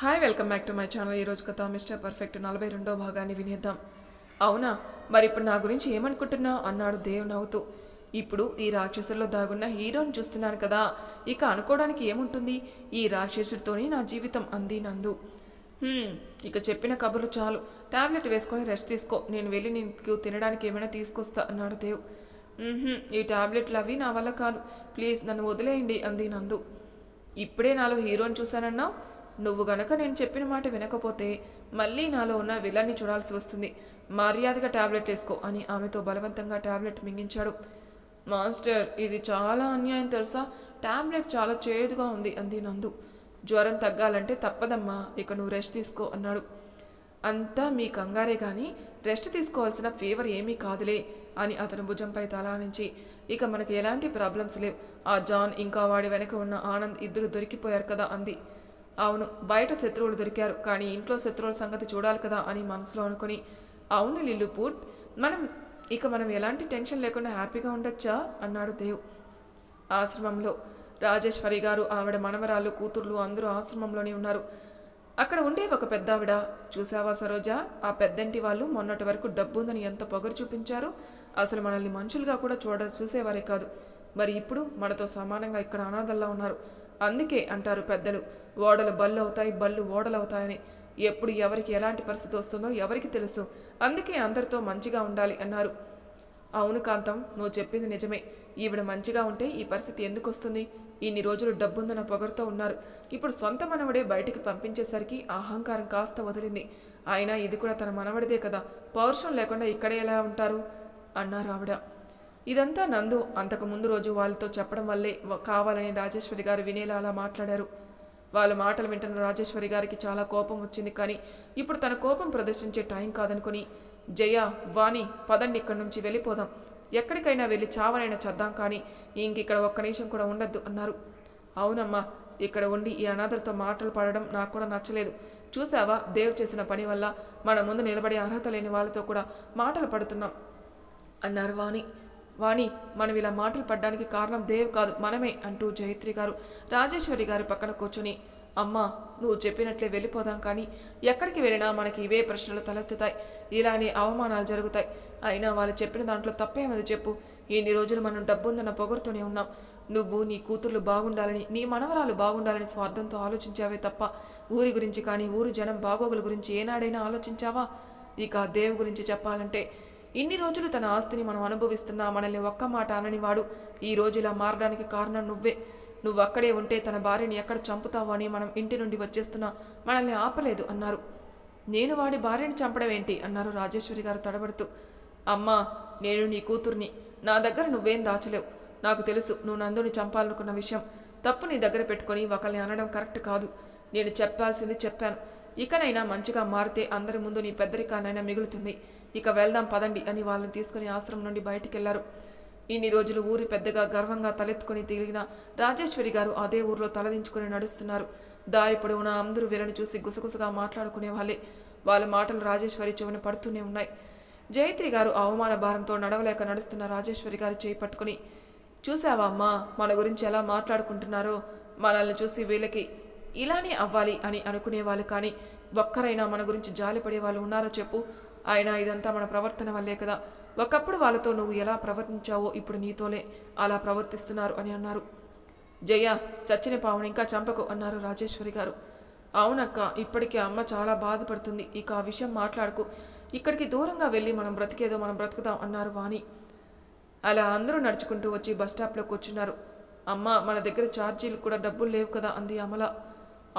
Hi welcome back to my channel ఈరోజు కథ mister perfect నలభై రెండో భాగాన్ని వినేద్దాం. అవునా? మరి ఇప్పుడు నా గురించి ఏమనుకుంటున్నావు అన్నాడు దేవ్ నవ్వుతూ. ఇప్పుడు ఈ రాక్షసుల్లో దాగున్న హీరోని చూస్తున్నాను కదా. ఇక అనుకోవడానికి ఏముంటుంది? ఈ రాక్షసుడితోనే నా జీవితం అంది నందు. ఇక చెప్పిన కబుర్లు చాలు. టాబ్లెట్ వేసుకొని రెస్ట్ తీసుకో. నేను వెళ్ళి నీకు తినడానికి ఏమైనా తీసుకొస్తా అన్నాడు దేవ్. ఈ టాబ్లెట్లు అవి నా వల్ల కాదు. ప్లీజ్ నన్ను వదిలేయండి అంది నందు. ఇప్పుడే నాలో హీరోని చూశానన్నావు? నువ్వు గనక నేను చెప్పిన మాట వినకపోతే మళ్ళీ నాలో ఉన్న విలన్ని చూడాల్సి వస్తుంది. మర్యాదగా టాబ్లెట్ వేసుకో అని ఆమెతో బలవంతంగా టాబ్లెట్ మింగించాడు. మాస్టర్ ఇది చాలా అన్యాయం తెలుసా? టాబ్లెట్ చాలా చేదుగా ఉంది అంది నందు. జ్వరం తగ్గాలంటే తప్పదమ్మా ఇక నువ్వు రెస్ట్ తీసుకో అన్నాడు. అంతా మీ కంగారే కానీ రెస్ట్ తీసుకోవాల్సిన ఫీవర్ ఏమీ కాదులే అని అతను భుజంపై తలానించి ఇక మనకి ఎలాంటి ప్రాబ్లమ్స్ లేవు. ఆ జాన్ ఇంకా వాడి వెనక ఉన్న ఆనంద్ ఇద్దరు దొరికిపోయారు కదా అంది. అవును బయట శత్రువులు దొరికారు. కానీ ఇంట్లో శత్రువుల సంగతి చూడాలి కదా అని మనసులో అనుకుని అవును లిల్లుపూట్ మనం ఇక మనం ఎలాంటి టెన్షన్ లేకుండా హ్యాపీగా ఉండొచ్చా? అన్నాడు దేవ్. ఆశ్రమంలో రాజేశ్వరి గారు ఆవిడ మనవరాలు కూతుర్లు అందరూ ఆశ్రమంలోనే ఉన్నారు. అక్కడ ఉండే ఒక పెద్దావిడ. చూసావా సరోజా? ఆ పెద్దంటి వాళ్ళు మొన్నటి వరకు డబ్బు ఉందని ఎంత పొగరు చూపించారు? అసలు మనల్ని మనుషులుగా కూడా చూడ చూసేవారే కాదు. మరి ఇప్పుడు మనతో సమానంగా ఇక్కడ అనాథల్లా ఉన్నారు. అందుకే అంటారు పెద్దలు ఓడలు బళ్ళు అవుతాయి బళ్ళు ఓడలు అవుతాయని ఎప్పుడు ఎవరికి ఎలాంటి పరిస్థితి వస్తుందో ఎవరికి తెలుసు. అందుకే అందరితో మంచిగా ఉండాలి అన్నారు. అవును కాంతం నువ్వు చెప్పింది నిజమే. ఈవిడ మంచిగా ఉంటే ఈ పరిస్థితి ఎందుకు వస్తుంది? ఇన్ని రోజులు డబ్బుందన్న పొగరుతో ఉన్నారు. ఇప్పుడు సొంత మనవడే బయటికి పంపించేసరికి అహంకారం కాస్త వదిలింది. అయినా ఇది కూడా తన మనవడిదే కదా. పౌరుషం లేకుండా ఇక్కడే ఎలా ఉంటారు? అన్నారు ఆవిడ. ఇదంతా నందు. అంతకు ముందు రోజు వాళ్ళతో చెప్పడం వల్లే కావాలని రాజేశ్వరి గారు వినేలా అలా మాట్లాడారు. వాళ్ళ మాటలు వింటున్న రాజేశ్వరి గారికి చాలా కోపం వచ్చింది. కానీ ఇప్పుడు తన కోపం ప్రదర్శించే టైం కాదనుకుని జయ వాణి పదండి ఇక్కడి నుంచి వెళ్ళిపోదాం. ఎక్కడికైనా వెళ్ళి చావనైనా చద్దాం. కానీ ఇంకిక్కడ ఒక్క నిమిషం కూడా ఉండద్దు అన్నారు. అవునమ్మా ఇక్కడ ఉండి ఈ అనాథలతో మాటలు పడడం నాకు కూడా నచ్చలేదు. చూసావా దేవ్ చేసిన పని వల్ల మన ముందు నిలబడే అర్హత లేని వాళ్ళతో కూడా మాటలు పడుతున్నాం అన్నారు వాణి. వాణి మనం ఇలా మాటలు పడ్డానికి కారణం దేవ్ కాదు మనమే అంటూ జయత్రి గారు రాజేశ్వరి గారి పక్కన కూర్చుని అమ్మా నువ్వు చెప్పినట్లే వెళ్ళిపోదాం కానీ ఎక్కడికి వెళ్ళినా మనకి ఇవే ప్రశ్నలు తలెత్తుతాయి. ఇలానే అవమానాలు జరుగుతాయి. అయినా వాళ్ళు చెప్పిన దాంట్లో తప్పేమది చెప్పు? ఇన్ని రోజులు మనం డబ్బుందన్న పొగరుతూనే ఉన్నాం. నువ్వు నీ కూతుర్లు బాగుండాలని నీ మనవరాలు బాగుండాలని స్వార్థంతో ఆలోచించావే తప్ప ఊరి గురించి కానీ ఊరి జనం బాగోగుల గురించి ఏనాడైనా ఆలోచించావా? ఇక దేవ్ గురించి చెప్పాలంటే ఇన్ని రోజులు తన ఆస్తిని మనం అనుభవిస్తున్నా మనల్ని ఒక్క మాట అనని వాడు. ఈ రోజు ఇలా మారడానికి కారణం నువ్వే. నువ్వు అక్కడే ఉంటే తన భార్యని ఎక్కడ చంపుతావు అని మనం ఇంటి నుండి వచ్చేస్తున్నా మనల్ని ఆపలేదు అన్నారు. నేను వాడి భార్యని చంపడం ఏంటి? అన్నారు రాజేశ్వరి గారు తడబడుతూ. అమ్మా నేను నీ కూతుర్ని. నా దగ్గర నువ్వేం దాచలేవు. నాకు తెలుసు నువ్వు నందుని చంపాలనుకున్న విషయం. తప్పు నీ దగ్గర పెట్టుకొని ఒకరిని అనడం కరెక్ట్ కాదు. నేను చెప్పాల్సింది చెప్పాను. ఇకనైనా మంచిగా మారితే అందరి ముందు నీ పెద్దరికానైనా మిగులుతుంది. ఇక వెళ్దాం పదండి అని వాళ్ళని తీసుకుని ఆశ్రమం నుండి బయటికెళ్ళారు. ఇన్ని రోజులు ఊరి పెద్దగా గర్వంగా తలెత్తుకుని తిరిగిన రాజేశ్వరి గారు అదే ఊర్లో తలదించుకుని నడుస్తున్నారు. దారి పొడవునా అందరూ వీళ్ళని చూసి గుసగుసగా మాట్లాడుకునే వాళ్ళే. వాళ్ళ మాటలు రాజేశ్వరి చెవిన పడుతూనే ఉన్నాయి. జయత్రి గారు అవమాన భారంతో నడవలేక నడుస్తున్న రాజేశ్వరి గారు చేయి పట్టుకుని చూసావా అమ్మా మన గురించి ఎలా మాట్లాడుకుంటున్నారో? మనల్ని చూసి వీళ్ళకి ఇలానే అవ్వాలి అని అనుకునేవాళ్ళు కానీ ఒక్కరైనా మన గురించి జాలిపడే వాళ్ళు ఉన్నారో చెప్పు. ఆయన ఇదంతా మన ప్రవర్తన వల్లే కదా. ఒకప్పుడు వాళ్ళతో నువ్వు ఎలా ప్రవర్తించావో ఇప్పుడు నీతోనే అలా ప్రవర్తిస్తున్నారు అని అన్నారు. జయ చచ్చిన పావును ఇంకా చంపకు అన్నారు రాజేశ్వరి గారు. అవునక్క ఇప్పటికే అమ్మ చాలా బాధపడుతుంది. ఇక ఆ విషయం మాట్లాడుకు. ఇక్కడికి దూరంగా వెళ్ళి మనం బ్రతికేదో మనం బ్రతుకుదాం అన్నారు వాణి. అలా అందరూ నడుచుకుంటూ వచ్చి బస్ స్టాప్లో కూర్చున్నారు. అమ్మ మన దగ్గర ఛార్జీలు కూడా డబ్బులు లేవు కదా అంది అమల.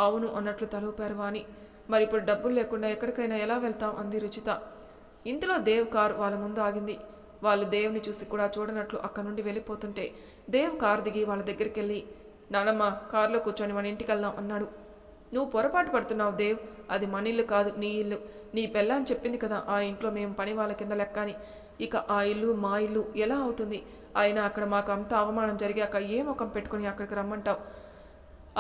అవును అన్నట్లు తలూపారు వాణి. మరి ఇప్పుడు డబ్బులు లేకుండా ఎక్కడికైనా ఎలా వెళ్తాం? అంది రుచిత. ఇంతలో దేవ్ కారు వాళ్ళ ముందు ఆగింది. వాళ్ళు దేవుని చూసి కూడా చూడనట్లు అక్కడి నుండి వెళ్ళిపోతుంటే దేవ్ కారు దిగి వాళ్ళ దగ్గరికి వెళ్ళి నానమ్మ కారులో కూర్చొని మన ఇంటికి వెళ్దాం అన్నాడు. నువ్వు పొరపాటు పడుతున్నావు దేవ్. అది మన ఇల్లు కాదు నీ ఇల్లు. నీ పెళ్ళాన్ని చెప్పింది కదా ఆ ఇంట్లో మేము పని వాళ్ళ కింద లెక్క అని ఇక ఆ ఇల్లు మా ఇల్లు ఎలా అవుతుంది? అయినా అక్కడ మాకు అంత అవమానం జరిగాక ఏ ముఖం పెట్టుకుని అక్కడికి రమ్మంటావు?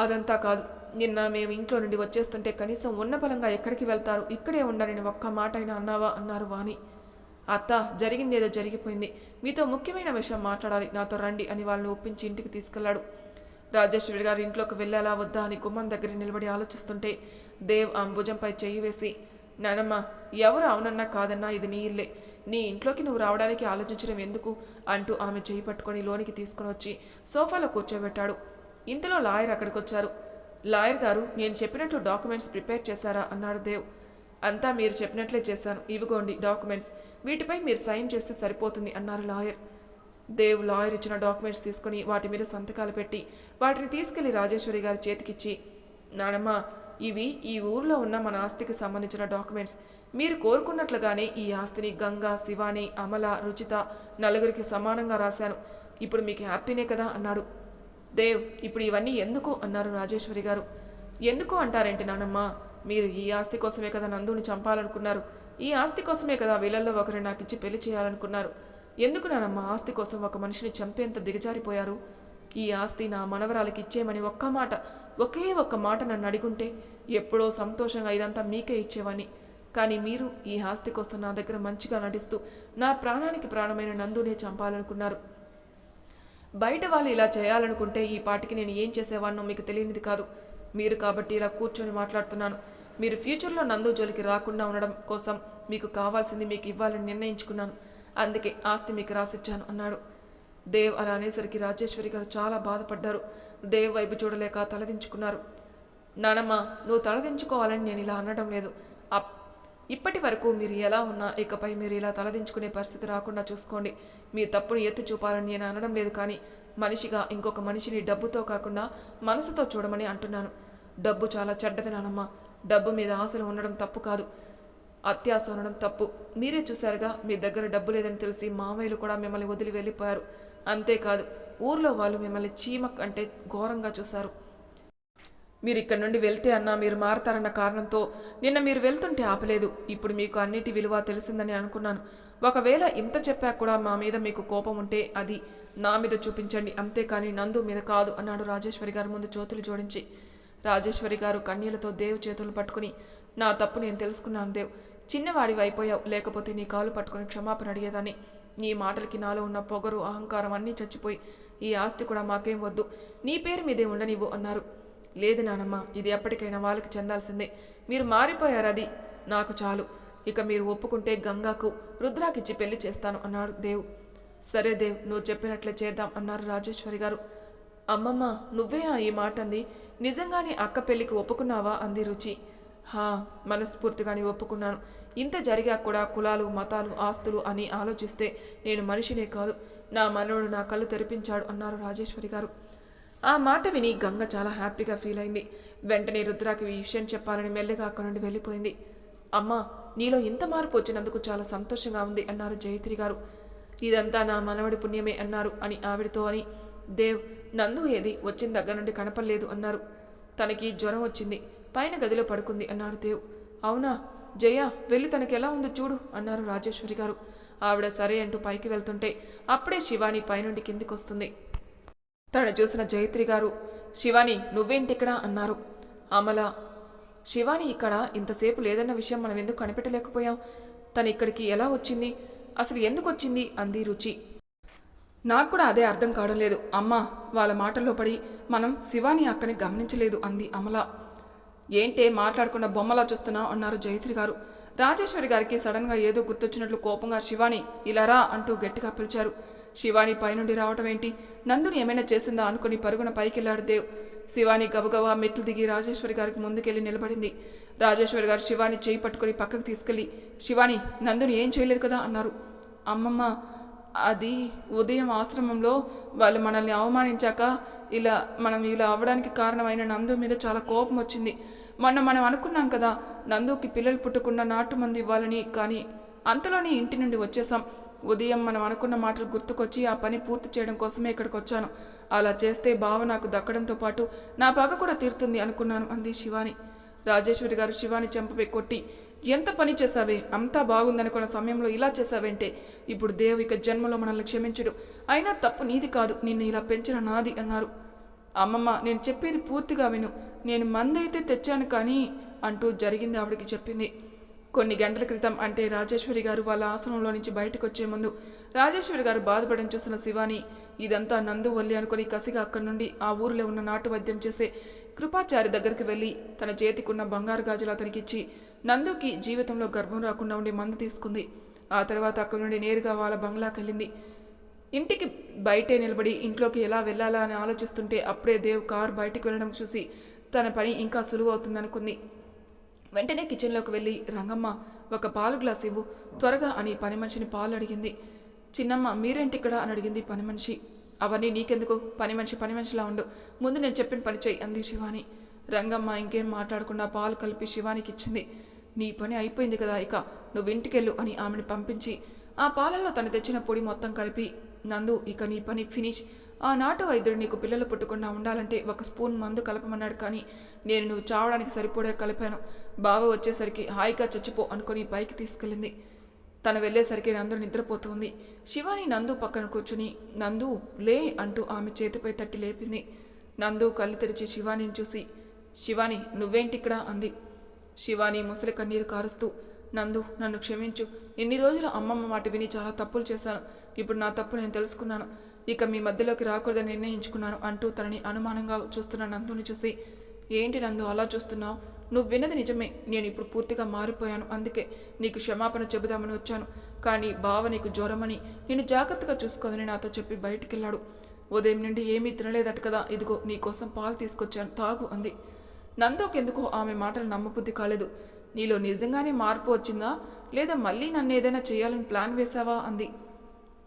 అదంతా కాదు. నిన్న మేము ఇంట్లో నుండి వచ్చేస్తుంటే కనీసం ఉన్న బలంగా ఎక్కడికి వెళ్తారు? ఇక్కడే ఉండాలని ఒక్క మాట అయినా అన్నావా? అన్నారు వాణి. అత్త జరిగిందేదో జరిగిపోయింది. మీతో ముఖ్యమైన విషయం మాట్లాడాలి. నాతో రండి అని వాళ్ళని ఒప్పించి ఇంటికి తీసుకెళ్ళాడు. రాజేశ్వరి గారి ఇంట్లోకి వెళ్ళాలా వద్దా అని గుమ్మం దగ్గర నిలబడి ఆలోచిస్తుంటే దేవ్ ఆమె భుజంపై చెయ్యి వేసి నానమ్మ ఎవరు అవునన్నా కాదన్నా ఇది నీ ఇల్లే. నీ ఇంట్లోకి నువ్వు రావడానికి ఆలోచించడం ఎందుకు? అంటూ ఆమె చేయి పట్టుకొని లోనికి తీసుకుని వచ్చి సోఫాలో కూర్చోబెట్టాడు. ఇంతలో లాయర్ అక్కడికి వచ్చారు లాయర్ గారు నేను చెప్పినట్లు డాక్యుమెంట్స్ ప్రిపేర్ చేశారా అన్నాడు దేవ్. అంతా మీరు చెప్పినట్లే చేశాను. ఇవిగోండి డాక్యుమెంట్స్. వీటిపై మీరు సైన్ చేస్తే సరిపోతుంది అన్నారు లాయర్. దేవ్ లాయర్ ఇచ్చిన డాక్యుమెంట్స్ తీసుకుని వాటి మీద సంతకాలు పెట్టి వాటిని తీసుకెళ్ళి రాజేశ్వరి గారి చేతికిచ్చి నానమ్మ ఇవి ఈ ఊర్లో ఉన్న మన ఆస్తికి సంబంధించిన డాక్యుమెంట్స్. మీరు కోరుకున్నట్లుగానే ఈ ఆస్తిని గంగా శివాని అమల రుచిత నలుగురికి సమానంగా రాశాను. ఇప్పుడు మీకు హ్యాపీనే కదా అన్నాడు. దేవ్ ఇప్పుడు ఇవన్నీ ఎందుకు అన్నారు రాజేశ్వరి గారు? ఎందుకు అంటారేంటి నానమ్మ? మీరు ఈ ఆస్తి కోసమే కదా నందుని చంపాలనుకున్నారు. ఈ ఆస్తి కోసమే కదా వీళ్ళల్లో ఒకరిని నాకు ఇచ్చి పెళ్ళి చేయాలనుకున్నారు. ఎందుకు నానమ్మ ఆస్తి కోసం ఒక మనిషిని చంపేంత దిగజారిపోయారు? ఈ ఆస్తి నా మనవరాలకి ఇచ్చేయమని ఒక్క మాట ఒకే ఒక్క మాట నన్ను అడిగుంటే ఎప్పుడో సంతోషంగా ఇదంతా మీకే ఇచ్చేవాని కానీ మీరు ఈ ఆస్తి కోసం నా దగ్గర మంచిగా నటిస్తూ నా ప్రాణానికి ప్రాణమైన నందునే చంపాలనుకున్నారు. బయట వాళ్ళు ఇలా చేయాలనుకుంటే ఈ పాటికి నేను ఏం చేసేవాన్నో మీకు తెలియనిది కాదు. మీరు కాబట్టి ఇలా కూర్చొని మాట్లాడుతున్నాను. మీరు ఫ్యూచర్లో నందు జోలికి రాకుండా ఉండడం కోసం మీకు కావాల్సింది మీకు ఇవ్వాలని నిర్ణయించుకున్నాను. అందుకే ఆస్తి మీకు రాసిచ్చాను అన్నాడు. దేవ్ అలా అనేసరికి రాజేశ్వరి గారు చాలా బాధపడ్డారు. దేవ్ వైపు చూడలేక తలదించుకున్నారు. నానమ్మ నువ్వు తలదించుకోవాలని నేను ఇలా అనడం లేదు. ఇప్పటి వరకు మీరు ఎలా ఉన్నా ఇకపై మీరు ఇలా తలదించుకునే పరిస్థితి రాకుండా చూసుకోండి. మీ తప్పుని ఎత్తి చూపాలని నేను అనడం లేదు కానీ మనిషిగా ఇంకొక మనిషిని డబ్బుతో కాకుండా మనసుతో చూడమని అంటున్నాను. డబ్బు చాలా చెడ్డది నానమ్మ. డబ్బు మీద ఆశలు ఉండడం తప్పు కాదు. అత్యాశ ఉండడం తప్పు. మీరే చూశారుగా మీ దగ్గర డబ్బు లేదని తెలిసి మామయ్యలు కూడా మిమ్మల్ని వదిలి వెళ్ళిపోయారు. అంతేకాదు ఊర్లో వాళ్ళు మిమ్మల్ని చీమక్ అంటే ఘోరంగా చూశారు. మీరు ఇక్కడి నుండి వెళ్తే అన్నా మీరు మారతారన్న కారణంతో నిన్న మీరు వెళ్తుంటే ఆపలేదు. ఇప్పుడు మీకు అన్నిటి విలువ తెలిసిందని అనుకున్నాను. ఒకవేళ ఇంత చెప్పాక కూడా మా మీద మీకు కోపం ఉంటే అది నా మీద చూపించండి. అంతేకాని నందు మీద కాదు అన్నాడు రాజేశ్వరి గారు ముందు చేతులు జోడించి. రాజేశ్వరి గారు కన్నీళ్ళతో దేవు చేతులు పట్టుకుని నా తప్పు నేను తెలుసుకున్నాను దేవ్. చిన్నవాడి అయిపోయావు లేకపోతే నీ కాలు పట్టుకుని క్షమాపణ అడిగేదాన్ని. నీ మాటలకి నాలో ఉన్న పొగరు అహంకారం అన్నీ చచ్చిపోయి ఈ ఆస్తి కూడా మాకేం వద్దు. నీ పేరు మీదే ఉండనివ్వు అన్నారు. లేదు నానమ్మ ఇది ఎప్పటికైనా వాళ్ళకి చెందాల్సిందే. మీరు మారిపోయారు అది. నాకు చాలు. ఇక మీరు ఒప్పుకుంటే గంగాకు రుద్రాకిచ్చి పెళ్ళి చేస్తాను అన్నాడు దేవ్. సరే దేవ్ నువ్వు చెప్పినట్లే చేద్దాం అన్నారు రాజేశ్వరి గారు. అమ్మమ్మ నువ్వేనా ఈ మాట అంది నిజంగానే అక్క పెళ్ళికి ఒప్పుకున్నావా? అంది రుచి. హా మనస్ఫూర్తిగానే ఒప్పుకున్నాను. ఇంత జరిగా కూడా కులాలు మతాలు ఆస్తులు అని ఆలోచిస్తే నేను మనిషినే కాదు. నా మనవడు నా కళ్ళు తెరిపించాడు అన్నారు రాజేశ్వరి గారు. ఆ మాట విని గంగ చాలా హ్యాపీగా ఫీల్ అయింది. వెంటనే రుద్రాకి ఈ విషయం చెప్పాలని మెల్లగా అక్కడి నుండి వెళ్ళిపోయింది. అమ్మా నీలో ఇంత మార్పు వచ్చినందుకు చాలా సంతోషంగా ఉంది అన్నారు జయత్రి గారు. ఇదంతా నా మనవడి పుణ్యమే అన్నారు అని ఆవిడతో అని దేవ్ నందు ఏది వచ్చిన దగ్గర నుండి కనపడలేదు అన్నారు. తనకి జ్వరం వచ్చింది. పైన గదిలో పడుకుంది అన్నాడు దేవ్. అవునా? జయ వెళ్ళి తనకి ఎలా ఉందో చూడు అన్నారు రాజేశ్వరి గారు. ఆవిడ సరే అంటూ పైకి వెళ్తుంటే అప్పుడే శివాని పైనుండి కిందికి వస్తుంది తను చూసిన జయత్రి గారు శివాని నువ్వేంటిక్కడ? అన్నారు. అమల శివాని ఇక్కడ ఇంతసేపు లేదన్న విషయం మనం ఎందుకు కనిపెట్టలేకపోయాం? తను ఇక్కడికి ఎలా వచ్చింది? అసలు ఎందుకు వచ్చింది? అంది రుచి. నాకు కూడా అదే అర్థం కావడం లేదు. అమ్మా వాళ్ళ మాటల్లో పడి మనం శివాని అక్కని గమనించలేదు అంది అమల. ఏంటే మాట్లాడకుండా బొమ్మలా చూస్తున్నా? అన్నారు జయత్రి గారు. రాజేశ్వరి గారికి సడన్గా ఏదో గుర్తొచ్చినట్లు కోపంగా శివాని ఇలా రా అంటూ గట్టిగా పిలిచారు. శివాని పైనుండి రావటం ఏంటి? నందుని ఏమైనా చేసిందా అనుకుని పరుగున పైకెళ్ళాడు దేవ్. శివాని గబగబా మెట్లు దిగి రాజేశ్వరి గారికి ముందుకెళ్ళి నిలబడింది. రాజేశ్వరి గారు శివాని చేయి పట్టుకుని పక్కకు తీసుకెళ్ళి శివాని నందుని ఏం చేయలేదు కదా? అన్నారు. అమ్మమ్మ అది ఉదయం ఆశ్రమంలో వాళ్ళు మనల్ని అవమానించాక ఇలా మనం ఇలా అవడానికి కారణమైన నందు మీద చాలా కోపం వచ్చింది. మొన్న మనం అనుకున్నాం కదా నందుకి పిల్లలు పుట్టకుండా నాటు మంది ఇవ్వాలని కానీ అంతలోనే ఇంటి నుండి వచ్చేసాం ఉదయం మనం అనుకున్న మాటలు గుర్తుకొచ్చి ఆ పని పూర్తి చేయడం కోసమే ఇక్కడికి వచ్చాను. అలా చేస్తే బావ నాకు దక్కడంతో పాటు నా పగ కూడా తీరుతుంది అనుకున్నాను అంది శివాని. రాజేశ్వరి గారు శివాని చెంపపై కొట్టి ఎంత పని చేశావే? అంతా బాగుందనుకున్న సమయంలో ఇలా చేశావేంటే? ఇప్పుడు దేవు ఇక జన్మలో మనల్ని క్షమించడు. అయినా తప్పు నీది కాదు. నిన్ను ఇలా పెంచిన నాది అన్నారు. అమ్మమ్మ నేను చెప్పేది పూర్తిగా విను. నేను మందైతే తెచ్చాను కానీ అంటూ జరిగింది ఆవిడకి చెప్పింది. కొన్ని గంటల క్రితం అంటే రాజేశ్వరి గారు వాళ్ళ ఆశ్రమంలో నుంచి బయటకు వచ్చే ముందు రాజేశ్వరి గారు బాధపడడం చూసిన శివాని ఇదంతా నందు వల్లి అనుకుని కసిగా అక్కడి నుండి ఆ ఊరిలో ఉన్న నాటు వైద్యం చేసే కృపాచారి దగ్గరికి వెళ్ళి తన చేతికున్న బంగారు గాజులు అతనికి ఇచ్చి నందుకి జీవితంలో గర్భం రాకుండా ఉండి మందు తీసుకుంది. ఆ తర్వాత అక్కడి నుండి నేరుగా వాళ్ళ బంగ్లాకి వెళ్ళింది ఇంటికి బయటే నిలబడి ఇంట్లోకి ఎలా వెళ్ళాలా అని ఆలోచిస్తుంటే అప్పుడే దేవ్ కారు బయటికి వెళ్ళడం చూసి తన పని ఇంకా సులువు అవుతుందనుకుంది. వెంటనే కిచెన్లోకి వెళ్ళి రంగమ్మ ఒక పాలు గ్లాస్ ఇవ్వు. త్వరగా అని పని మనిషిని పాలు అడిగింది చిన్నమ్మ మీరేంటి ఇక్కడ అని అడిగింది పని మనిషి అవన్నీ నీకెందుకు? పని మనిషి పని మనిషిలా ఉండు. ముందు నేను చెప్పిన పని చెయ్యి అంది శివాని. రంగమ్మ ఇంకేం మాట్లాడకుండా పాలు కలిపి శివానికి ఇచ్చింది నీ పని అయిపోయింది కదా ఇక నువ్వు ఇంటికెళ్ళు అని ఆమెను పంపించి ఆ పాలల్లో తను తెచ్చిన పొడి మొత్తం కలిపి నందు ఇక నీ పని ఫినిష్. ఆ నాటు వైద్యుడు నీకు పిల్లలు పుట్టకుండా ఉండాలంటే ఒక స్పూన్ మందు కలపమన్నాడు కానీ నేను నువ్వు చావడానికి సరిపోడే కలిపాను. బావ వచ్చేసరికి హాయిగా చచ్చిపో అనుకుని పైకి తీసుకెళ్ళింది. తను వెళ్ళేసరికి నందు నిద్రపోతుంది. శివాని నందు పక్కన కూర్చుని నందు లే అంటూ ఆమె చేతిపై తట్టి లేపింది. నందు కళ్ళు తెరిచి శివానిని చూసి శివాని నువ్వేంటి ఇక్కడ అంది. శివాని ముసలి కన్నీరు కారుస్తూ నందు నన్ను క్షమించు. ఇన్ని రోజులు అమ్మమ్మ మాట విని చాలా తప్పులు చేశాను. ఇప్పుడు నా తప్పు నేను తెలుసుకున్నాను. ఇక మీ మధ్యలోకి రాకూడదని నిర్ణయించుకున్నాను అంటూ తనని అనుమానంగా చూస్తున్న నందుని చూసి ఏంటి నందు అలా చూస్తున్నావు? నువ్వు విన్నది నిజమే. నేను ఇప్పుడు పూర్తిగా మారిపోయాను. అందుకే నీకు క్షమాపణ చెబుదామని వచ్చాను. కానీ బావ నీకు జ్వరమని నేను జాగ్రత్తగా చూసుకోదని నాతో చెప్పి బయటికెళ్ళాడు. ఉదయం నుండి ఏమీ తినలేదట కదా. ఇదిగో నీకోసం పాలు తీసుకొచ్చాను. తాగు అంది. నందోకెందుకో ఆమె మాటలు నమ్మబుద్ధి కాలేదు. నీలో నిజంగానే మార్పు వచ్చిందా? లేదా మళ్ళీ నన్ను ఏదైనా చేయాలని ప్లాన్ వేశావా? అంది.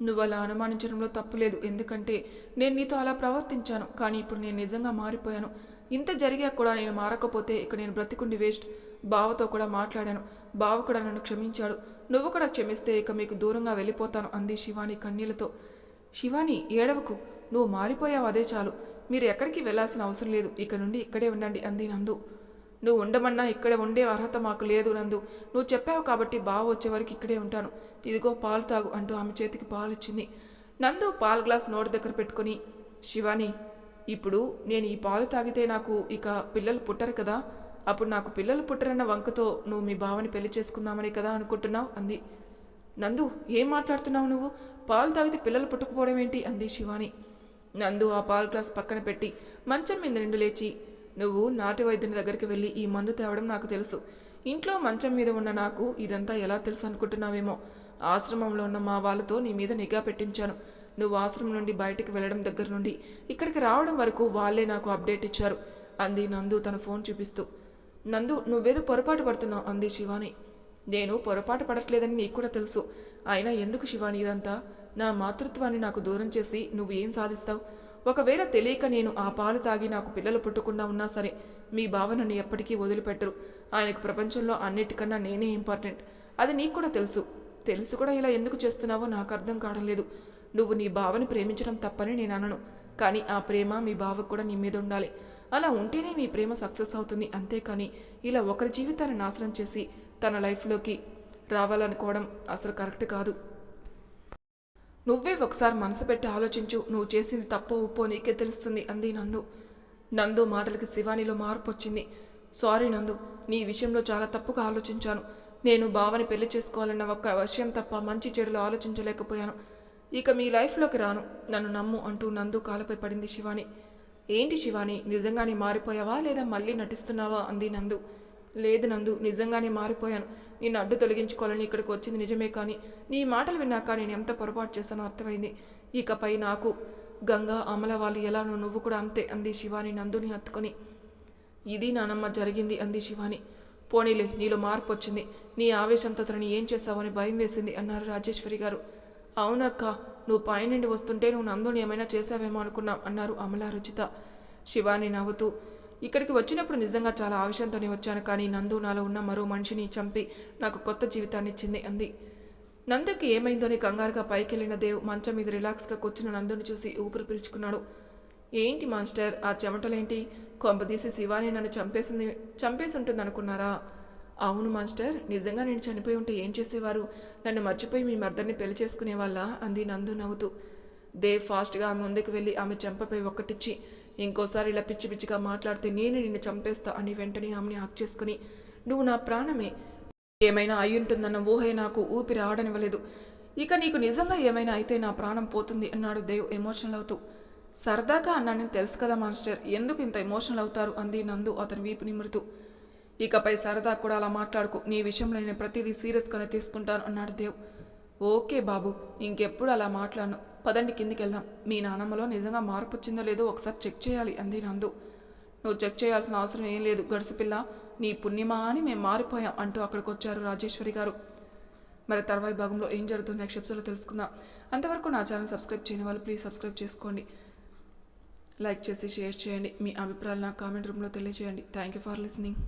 నువ్వు అలా అనుమానించడంలో తప్పులేదు ఎందుకంటే నేను నీతో అలా ప్రవర్తించాను. కానీ ఇప్పుడు నేను నిజంగా మారిపోయాను. ఇంత జరిగా కూడా నేను మారకపోతే ఇక నేను బ్రతికుండి వేస్ట్. బావతో కూడా మాట్లాడాను. బావ కూడా నన్ను క్షమించాడు. నువ్వు కూడా క్షమిస్తే ఇక మీకు దూరంగా వెళ్ళిపోతాను అంది శివాని కన్నీళ్ళతో. శివాని ఏడవకు. నువ్వు మారిపోయావు అదే చాలు. మీరు ఎక్కడికి వెళ్ళాల్సిన అవసరం లేదు. ఇక నుండి ఇక్కడే ఉండండి అంది నందు. నువ్వు ఉండమన్నా ఇక్కడ ఉండే అర్హత మాకు లేదు నందు. నువ్వు చెప్పావు కాబట్టి బావ వచ్చే వరకు ఇక్కడే ఉంటాను. ఇదిగో పాలు తాగు అంటూ ఆమె చేతికి పాలు ఇచ్చింది నందు పాలు గ్లాస్ నోటి దగ్గర పెట్టుకొని శివాని ఇప్పుడు నేను ఈ పాలు తాగితే నాకు ఇక పిల్లలు పుట్టరు కదా. అప్పుడు నాకు పిల్లలు పుట్టరన్న వంకతో నువ్వు మీ బావని పెళ్ళి చేసుకుందామని కదా అనుకుంటున్నావు? అంది. నందు ఏం మాట్లాడుతున్నావు నువ్వు? పాలు తాగితే పిల్లలు పుట్టుకుపోవడం ఏంటి? అంది శివాని. నందు ఆ పాలు గ్లాస్ పక్కన పెట్టి మంచం మీద నిండు లేచి నువ్వు నాటి వైద్యుని దగ్గరికి వెళ్ళి ఈ మందు తేవడం నాకు తెలుసు. ఇంట్లో మంచం మీద ఉన్న నాకు ఇదంతా ఎలా తెలుసు అనుకుంటున్నావేమో? ఆశ్రమంలో ఉన్న మా వాళ్ళతో నీ మీద నిఘా పెట్టించాను. నువ్వు ఆశ్రమం నుండి బయటికి వెళ్ళడం దగ్గర నుండి ఇక్కడికి రావడం వరకు వాళ్ళే నాకు అప్డేట్ ఇచ్చారు. అంది నందు తన ఫోన్ చూపిస్తూ. నందు నువ్వేదో పొరపాటు పడుతున్నావు అంది శివాని. నేను పొరపాటు పడట్లేదని నీకు కూడా తెలుసు. అయినా ఎందుకు శివాని ఇదంతా? నా మాతృత్వాన్ని నాకు దూరం చేసి నువ్వు ఏం సాధిస్తావు? ఒకవేళ తెలియక నేను ఆ పాలు తాగి నాకు పిల్లలు పుట్టకుండా ఉన్నా సరే మీ బావ నన్ను ఎప్పటికీ వదిలిపెట్టరు. ఆయనకు ప్రపంచంలో అన్నిటికన్నా నేనే ఇంపార్టెంట్. అది నీకు కూడా తెలుసు. తెలుసు కూడా ఇలా ఎందుకు చేస్తున్నావో నాకు అర్థం కావడం లేదు. నువ్వు నీ బావని ప్రేమించడం తప్పని నేను అనను. కానీ ఆ ప్రేమ మీ బావకు కూడా నీ మీద ఉండాలి. అలా ఉంటేనే మీ ప్రేమ సక్సెస్ అవుతుంది. అంతేకాని ఇలా ఒకరి జీవితాన్ని నాశనం చేసి తన లైఫ్లోకి రావాలనుకోవడం అసలు కరెక్ట్ కాదు. నువ్వే ఒకసారి మనసు పెట్టి ఆలోచించు. నువ్వు చేసింది తప్పో ఉప్పో నీకే తెలుస్తుంది అంది నందు. నందు మాటలకి శివానిలో మార్పు వచ్చింది. సారీ నందు నీ విషయంలో చాలా తప్పుగా ఆలోచించాను. నేను బావని పెళ్ళి చేసుకోవాలన్న ఒక్క విషయం తప్ప మంచి చెడులు ఆలోచించలేకపోయాను. ఇక మీ లైఫ్లోకి రాను. నన్ను నమ్ము అంటూ నందు కాలపై పడింది శివాని. ఏంటి శివాని నిజంగానే మారిపోయావా లేదా మళ్ళీ నటిస్తున్నావా? అంది నందు. లేదు నందు నిజంగానే మారిపోయాను. నేను అడ్డు తొలగించుకోవాలని ఇక్కడికి వచ్చింది నిజమే కానీ నీ మాటలు విన్నాక నేను ఎంత పొరపాటు చేశానో అర్థమైంది. ఇకపై నాకు గంగా అమల వాళ్ళు ఎలానో నువ్వు కూడా అంతే అంది శివాని నందుని హత్తుకొని. ఇది నానమ్మ జరిగింది అంది శివాని. పోనీలే నీలో మార్పు వచ్చింది. నీ ఆవేశంతో తనని ఏం చేస్తావని భయం వేసింది అన్నారు రాజేశ్వరి గారు. అవునక్క నువ్వు పైనుండి వస్తుంటే నువ్వు నందుని ఏమైనా చేసావేమో అనుకున్నాం అన్నారు అమల రుచిత. శివాని నవ్వుతూ ఇక్కడికి వచ్చినప్పుడు నిజంగా చాలా ఆవేశంతోనే వచ్చాను కానీ నందు నాలో ఉన్న మరో మనిషిని చంపి నాకు కొత్త జీవితాన్ని ఇచ్చింది అంది. నందుకి ఏమైందోని కంగారుగా పైకెళ్ళిన దేవ్ మంచం మీద రిలాక్స్గా కూర్చున్న నందుని చూసి ఊపిరి పీల్చుకున్నాడు. ఏంటి మాస్టర్ ఆ చెమటలేంటి? కొంపదీసి శివాని నన్ను చంపేసింది చంపేసి ఉంటుంది అనుకున్నారా అవును మాస్టర్ నిజంగా నేను చనిపోయి ఉంటే ఏం చేసేవారు? నన్ను మర్చిపోయి మీ మర్దర్ని పెళ్ళి చేసుకునేవాళ్ళ? అంది నందు నవ్వుతూ. దేవ్ ఫాస్ట్గా ఆమె ముందుకు వెళ్ళి ఆమె చెంపపై ఒక్కటిచ్చి ఇంకోసారి ఇలా పిచ్చి పిచ్చిగా మాట్లాడితే నేను నిన్ను చంపేస్తా అని వెంటనే ఆమెని హక్ చేసుకుని నువ్వు నా ప్రాణమే. ఏమైనా అయి ఉంటుందన్న ఊహే నాకు ఊపిరి ఆడనివ్వలేదు. ఇక నీకు నిజంగా ఏమైనా అయితే నా ప్రాణం పోతుంది అన్నాడు దేవ్ ఎమోషనల్ అవుతూ. సరదాగా అన్నానని తెలుసు కదా మాస్టర్ ఎందుకు ఇంత ఎమోషనల్ అవుతారు? అంది నందు అతని వీపు నిమురుతూ. ఇకపై సరదా కూడా అలా మాట్లాడుకు నీ విషయంలో నేను ప్రతిదీ సీరియస్గానే తీసుకుంటాను అన్నాడు దేవ్. ఓకే బాబు ఇంకెప్పుడు అలా మాట్లాడను. పదండి కిందికి వెళ్దాం మీ నానమ్మలో నిజంగా మార్పు వచ్చిందో లేదో ఒకసారి చెక్ చేయాలి అంది నందు. నువ్వు చెక్ చేయాల్సిన అవసరం ఏం లేదు గడుసుపిల్ల నీ పుణ్యమా అని మేము మారిపోయాం అంటూ అక్కడికి వచ్చారు రాజేశ్వరి గారు. మరి తర్వాయి భాగంలో ఏం జరుగుతుందో నెక్స్ట్ ఎపిసోడ్లో తెలుసుకుందాం. అంతవరకు నా ఛానల్ సబ్స్క్రైబ్ చేయని వాళ్ళు ప్లీజ్ సబ్స్క్రైబ్ చేసుకోండి. లైక్ చేసి షేర్ చేయండి. మీ అభిప్రాయాలు నా కామెంట్ రూమ్లో తెలియజేయండి. Thank you for listening